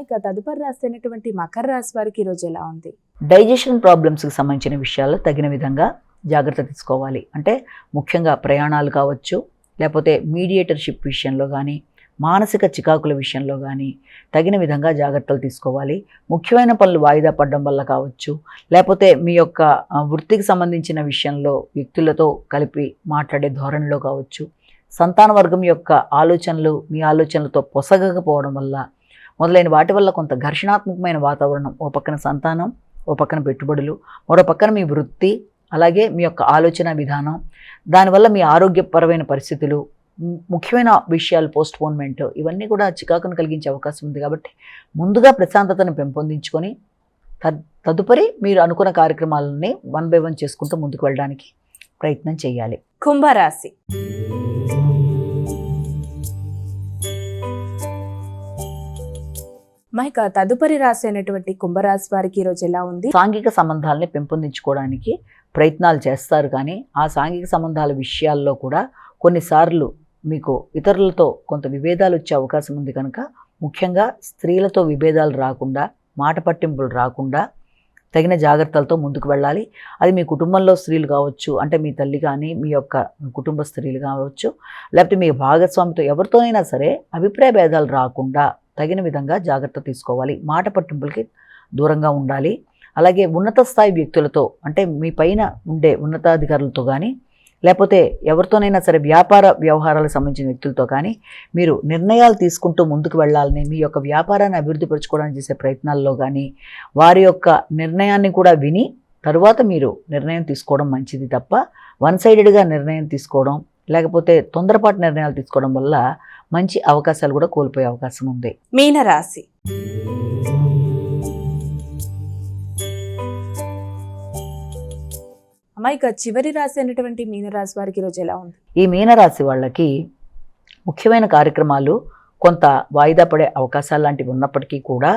ఇక తదుపరి రాశి అయినటువంటి మకర రాశి వారికి ఈరోజు ఎలా ఉంది? డైజెషన్ ప్రాబ్లమ్స్కి సంబంధించిన విషయాల్లో తగిన విధంగా జాగ్రత్త తీసుకోవాలి. అంటే ముఖ్యంగా ప్రయాణాలు కావచ్చు లేకపోతే మీడియేటర్షిప్ విషయంలో కానీ మానసిక చికాకుల విషయంలో కానీ తగిన విధంగా జాగ్రత్తలు తీసుకోవాలి. ముఖ్యమైన పనులు వాయిదా పడడం వల్ల కావచ్చు. లేకపోతే మీ యొక్క వృత్తికి సంబంధించిన విషయంలో వ్యక్తులతో కలిపి మాట్లాడే ధోరణిలో కావచ్చు. సంతాన వర్గం యొక్క ఆలోచనలు మీ ఆలోచనలతో పొసగకపోవడం వల్ల మొదలైన వాటి వల్ల కొంత ఘర్షణాత్మకమైన వాతావరణం ఓ పక్కన సంతానం ఓ పక్కన పెట్టుబడులు మరో పక్కన మీ వృత్తి అలాగే మీ యొక్క ఆలోచన విధానం దానివల్ల మీ ఆరోగ్యపరమైన పరిస్థితులు ముఖ్యమైన విషయాలు పోస్ట్పోన్మెంట్ ఇవన్నీ కూడా చికాకును కలిగించే అవకాశం ఉంది కాబట్టి ముందుగా ప్రశాంతతను పెంపొందించుకొని తద్ తదుపరి మీరు అనుకున్న కార్యక్రమాలని వన్ బై వన్ చేసుకుంటూ ముందుకు వెళ్ళడానికి ప్రయత్నం చేయాలి. కుంభరాశి. ఇక తదుపరి రాశి అయినటువంటి కుంభరాశి వారికి ఈరోజు ఎలా ఉంది? సాంఘిక సంబంధాలని పెంపొందించుకోవడానికి ప్రయత్నాలు చేస్తారు కానీ ఆ సాంఘిక సంబంధాల విషయాల్లో కూడా కొన్నిసార్లు మీకు ఇతరులతో కొంత విభేదాలు వచ్చే అవకాశం ఉంది కనుక ముఖ్యంగా స్త్రీలతో విభేదాలు రాకుండా మాట పట్టింపులు రాకుండా తగిన జాగ్రత్తలతో ముందుకు వెళ్ళాలి. అది మీ కుటుంబంలో స్త్రీలు కావచ్చు అంటే మీ తల్లి కానీ మీ యొక్క కుటుంబ స్త్రీలు కావచ్చు లేకపోతే మీ భాగస్వామితో ఎవరితోనైనా సరే అభిప్రాయ భేదాలు రాకుండా తగిన విధంగా జాగ్రత్త తీసుకోవాలి. మాట పట్టింపులకి దూరంగా ఉండాలి. అలాగే ఉన్నత స్థాయి వ్యక్తులతో అంటే మీ పైన ఉండే ఉన్నతాధికారులతో కానీ లేకపోతే ఎవరితోనైనా సరే వ్యాపార వ్యవహారాలకు సంబంధించిన వ్యక్తులతో కానీ మీరు నిర్ణయాలు తీసుకుంటూ ముందుకు వెళ్ళాలని మీ యొక్క వ్యాపారాన్ని అభివృద్ధి పరచుకోవడానికి చేసే ప్రయత్నాల్లో కానీ వారి యొక్క నిర్ణయాన్ని కూడా విని తరువాత మీరు నిర్ణయం తీసుకోవడం మంచిది తప్ప వన్ సైడెడ్గా నిర్ణయం తీసుకోవడం లేకపోతే తొందరపాటు నిర్ణయాలు తీసుకోవడం వల్ల మంచి అవకాశాలు కూడా కోల్పోయే అవకాశం ఉంది. మీనరాశి అమాయిక చివరి రాశి అయినటువంటి మీనరాశి వారికి ఈరోజు ఎలా ఉంది? ఈ మీనరాశి వాళ్ళకి ముఖ్యమైన కార్యక్రమాలు కొంత వాయిదా పడే అవకాశాలు లాంటివి ఉన్నప్పటికీ కూడా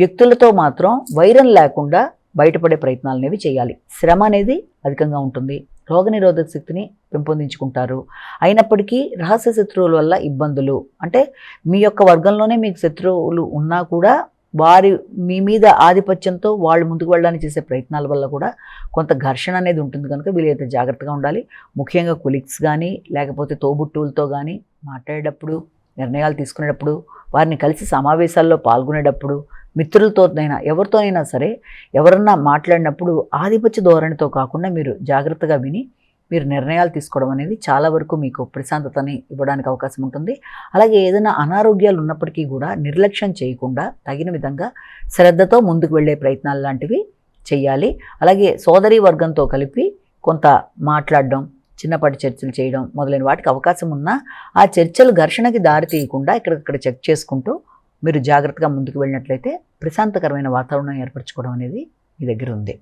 వ్యక్తులతో మాత్రం వైరం లేకుండా బయటపడే ప్రయత్నాలు అనేవి చేయాలి. శ్రమ అనేది అధికంగా ఉంటుంది. రోగనిరోధక శక్తిని పెంపొందించుకుంటారు. అయినప్పటికీ రహస్య శత్రువుల వల్ల ఇబ్బందులు అంటే మీ యొక్క వర్గంలోనే మీకు శత్రువులు ఉన్నా కూడా వారి మీ మీద ఆధిపత్యంతో వాళ్ళు ముందుకు వెళ్ళడానికి చేసే ప్రయత్నాల వల్ల కూడా కొంత ఘర్షణ అనేది ఉంటుంది కనుక వీలైతే జాగ్రత్తగా ఉండాలి. ముఖ్యంగా కులిక్స్ కానీ లేకపోతే తోబుట్టువులతో కానీ మాట్లాడేటప్పుడు నిర్ణయాలు తీసుకునేటప్పుడు వారిని కలిసి సమావేశాల్లో పాల్గొనేటప్పుడు మిత్రులతోనైనా ఎవరితోనైనా సరే ఎవరన్నా మాట్లాడినప్పుడు ఆధిపత్య ధోరణితో కాకుండా మీరు జాగ్రత్తగా విని మీరు నిర్ణయాలు తీసుకోవడం అనేది చాలా వరకు మీకు ప్రశాంతతని ఇవ్వడానికి అవకాశం ఉంటుంది. అలాగే ఏదైనా అనారోగ్యాలు ఉన్నప్పటికీ కూడా నిర్లక్ష్యం చేయకుండా తగిన విధంగా శ్రద్ధతో ముందుకు వెళ్ళే ప్రయత్నాలు లాంటివి చేయాలి. అలాగే సోదరీ వర్గంతో కలిపి కొంత మాట్లాడడం చిన్నపాటి చర్చలు చేయడం మొదలైన వాటికి అవకాశం ఉన్నా ఆ చర్చలు ఘర్షణకి దారి తీయకుండా ఇక్కడిక్కడ చెక్ చేసుకుంటూ మీరు జాగ్రత్తగా ముందుకు వెళ్ళినట్లయితే ప్రశాంతకరమైన వాతావరణం ఏర్పరచుకోవడం అనేది మీ దగ్గర ఉంది.